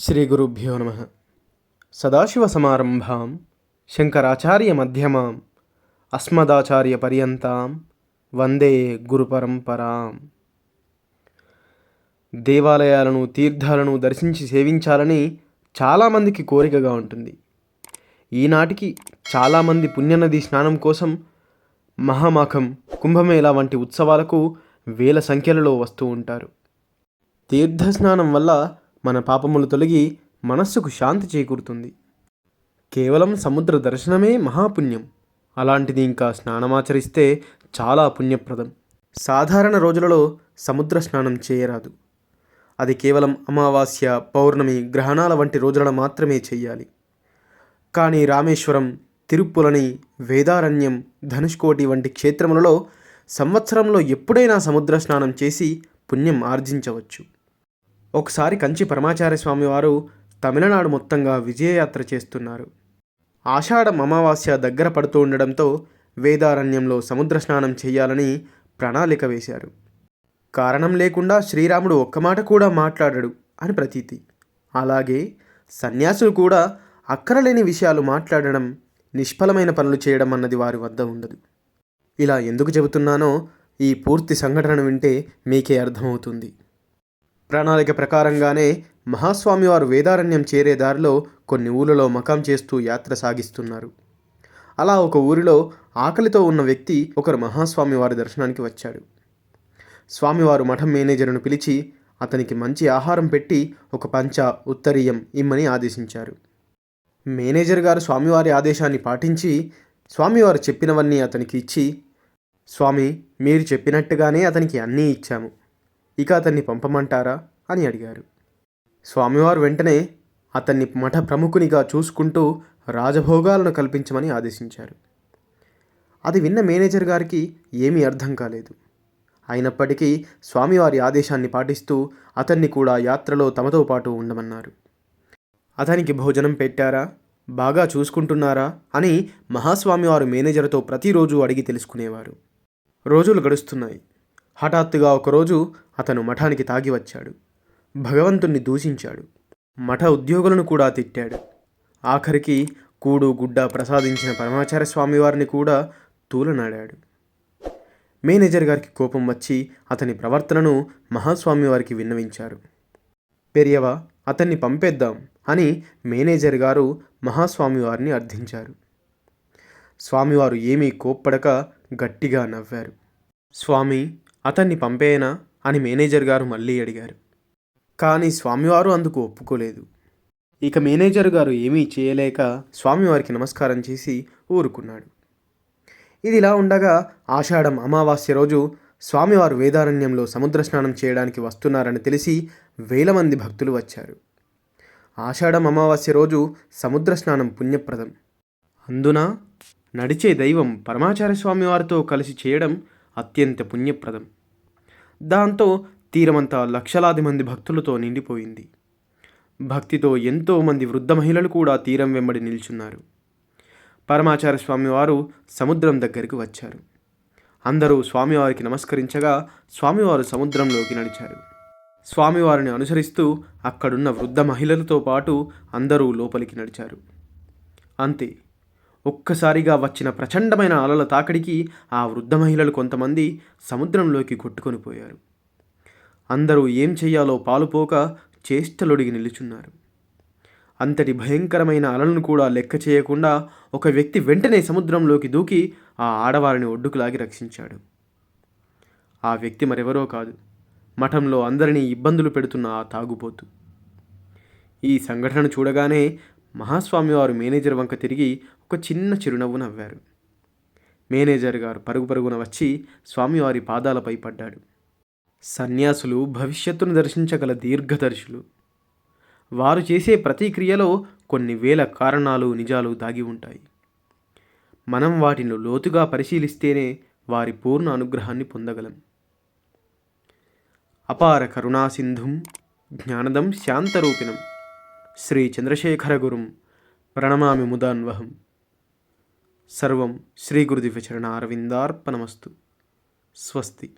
శ్రీ గురుభ్యో నమ. సదాశివ సమారంభాం శంకరాచార్య మధ్యమాం అస్మదాచార్య పర్యంతం వందే గురుపరంపరాం దేవాలయాలను తీర్థాలను దర్శించి సేవించాలని చాలామందికి కోరికగా ఉంటుంది. ఈనాటికి చాలామంది పుణ్యనది స్నానం కోసం మహామాఖం కుంభమేళ వంటి ఉత్సవాలకు వేల సంఖ్యలలో వస్తూ ఉంటారు. తీర్థస్నానం వల్ల మన పాపములు తొలగి మనస్సుకు శాంతి చేకూరుతుంది. కేవలం సముద్ర దర్శనమే మహాపుణ్యం. అలాంటిది ఇంకా స్నానమాచరిస్తే చాలా పుణ్యప్రదం. సాధారణ రోజులలో సముద్ర స్నానం చేయరాదు. అది కేవలం అమావాస్య పౌర్ణమి గ్రహణాల వంటి రోజులను మాత్రమే చేయాలి. కానీ రామేశ్వరం తిరుప్పులని వేదారణ్యం ధనుష్కోటి వంటి క్షేత్రములలో సంవత్సరంలో ఎప్పుడైనా సముద్ర స్నానం చేసి పుణ్యం ఆర్జించవచ్చు. ఒకసారి కంచి పరమాచార్య స్వామి వారు తమిళనాడు మొత్తంగా విజయయాత్ర చేస్తున్నారు. ఆషాఢ అమావాస్య దగ్గర పడుతూ ఉండడంతో వేదారణ్యంలో సముద్ర స్నానం చేయాలని ప్రణాళిక వేశారు. కారణం లేకుండా శ్రీరాముడు ఒక్క మాట కూడా మాట్లాడడు అని ప్రతీతి. అలాగే సన్యాసులు కూడా అక్కరలేని విషయాలు మాట్లాడడం నిష్ఫలమైన పనులు చేయడం అన్నది వారి వద్ద ఉండదు. ఇలా ఎందుకు చెబుతున్నానో ఈ పూర్తి సంఘటన వింటే మీకే అర్థమవుతుంది. ప్రణాళిక ప్రకారంగానే మహాస్వామి వారు వేదారణ్యం చేరే దారిలో కొన్ని ఊళ్ళలో మకాం చేస్తూ యాత్ర సాగిస్తున్నారు. అలా ఒక ఊరిలో ఆకలితో ఉన్న వ్యక్తి ఒకరు మహాస్వామి వారి దర్శనానికి వచ్చాడు. స్వామివారు మఠం మేనేజర్ను పిలిచి అతనికి మంచి ఆహారం పెట్టి ఒక పంచ ఉత్తరీయం ఇమ్మని ఆదేశించారు. మేనేజర్ గారు స్వామివారి ఆదేశాన్ని పాటించి స్వామివారు చెప్పినవన్నీ అతనికి ఇచ్చి స్వామి మీరు చెప్పినట్టుగానే అతనికి అన్నీ ఇచ్చాము. ఇక అతన్ని పంపమంటారా? అని అడిగారు. స్వామివారు వెంటనే అతన్ని మఠ ప్రముఖునిగా చూసుకుంటూ రాజభోగాలను కల్పించమని ఆదేశించారు. అది విన్న మేనేజర్ గారికి ఏమీ అర్థం కాలేదు. అయినప్పటికీ స్వామివారి ఆదేశాన్ని పాటిస్తూ అతన్ని కూడా యాత్రలో తమతో పాటు ఉండమన్నారు. అతనికి భోజనం పెట్టారా? బాగా చూసుకుంటున్నారా? అని మహాస్వామివారు మేనేజర్తో ప్రతిరోజు అడిగి తెలుసుకునేవారు. రోజులు గడుస్తున్నాయి. హఠాత్తుగా ఒకరోజు అతను మఠానికి తాగి వచ్చాడు. భగవంతుణ్ణి దూషించాడు. మఠ ఉద్యోగులను కూడా తిట్టాడు. ఆఖరికి కూడు గుడ్డ ప్రసాదించిన పరమాచార్య స్వామివారిని కూడా తూలనాడాడు. మేనేజర్ గారికి కోపం వచ్చి అతని ప్రవర్తనను మహాస్వామి వారికి విన్నవించారు. పెరియవ అతన్ని పంపేద్దాం అని మేనేజర్ గారు మహాస్వామి వారిని అర్థించారు. స్వామివారు ఏమీ కోప్పడక గట్టిగా నవ్వారు. స్వామి అతన్ని పంపేయనా అని మేనేజర్ గారు మళ్ళీ అడిగారు. కానీ స్వామివారు అందుకు ఒప్పుకోలేదు. ఇక మేనేజర్ గారు ఏమీ చేయలేక స్వామివారికి నమస్కారం చేసి ఊరుకున్నాడు. ఇది ఇలా ఉండగా ఆషాఢం అమావాస్య రోజు స్వామివారు వేదారణ్యంలో సముద్ర స్నానం చేయడానికి వస్తున్నారని తెలిసి వేల మంది భక్తులు వచ్చారు. ఆషాఢం అమావాస్య రోజు సముద్ర స్నానం పుణ్యప్రదం. అందున? నడిచే దైవం పరమాచార్య స్వామివారితో కలిసి చేయడం అత్యంత పుణ్యప్రదం. దాంతో తీరమంతా లక్షలాది మంది భక్తులతో నిండిపోయింది. భక్తితో ఎంతో మంది వృద్ధ మహిళలు కూడా తీరం వెంబడి నిల్చున్నారు. పరమాచార్య స్వామివారు సముద్రం దగ్గరికి వచ్చారు. అందరూ స్వామివారికి నమస్కరించగా స్వామివారు సముద్రంలోకి నడిచారు. స్వామివారిని అనుసరిస్తూ అక్కడున్న వృద్ధ మహిళలతో పాటు అందరూ లోపలికి నడిచారు. అంతే. ఒక్కసారిగా వచ్చిన ప్రచండమైన అలల తాకిడికి ఆ వృద్ధ మహిళలు కొంతమంది సముద్రంలోకి కొట్టుకొని పోయారు. అందరూ ఏం చెయ్యాలో పాలుపోక చేష్టలొడిగి నిలుచున్నారు. అంతటి భయంకరమైన అలలను కూడా లెక్క చేయకుండా ఒక వ్యక్తి వెంటనే సముద్రంలోకి దూకి ఆ ఆడవారిని ఒడ్డుకు లాగి రక్షించాడు. ఆ వ్యక్తి మరెవరో కాదు. మఠంలో అందరినీ ఇబ్బందులు పెడుతున్న ఆ తాగుబోతు. ఈ సంఘటన చూడగానే మహాస్వామి వారు మేనేజర్ వంక తిరిగి ఒక చిన్న చిరునవ్వు నవ్వారు. మేనేజర్ గారు పరుగు పరుగున వచ్చి స్వామివారి పాదాలపై పడ్డాడు. సన్యాసులు భవిష్యత్తును దర్శించగల దీర్ఘదర్శులు. వారు చేసే ప్రతి క్రియలో కొన్ని వేల కారణాలు నిజాలు దాగి ఉంటాయి. మనం వాటిని లోతుగా పరిశీలిస్తేనే వారి పూర్ణ అనుగ్రహాన్ని పొందగలం. అపార కరుణాసింధుం జ్ఞానదం శాంతరూపిణం. శ్రీ చంద్రశేఖర గురుం ప్రణమామి ముదాన్వహం. సర్వం శ్రీ గురుదివ్యచరణ అరవిందార్పణమస్తు స్వస్తి.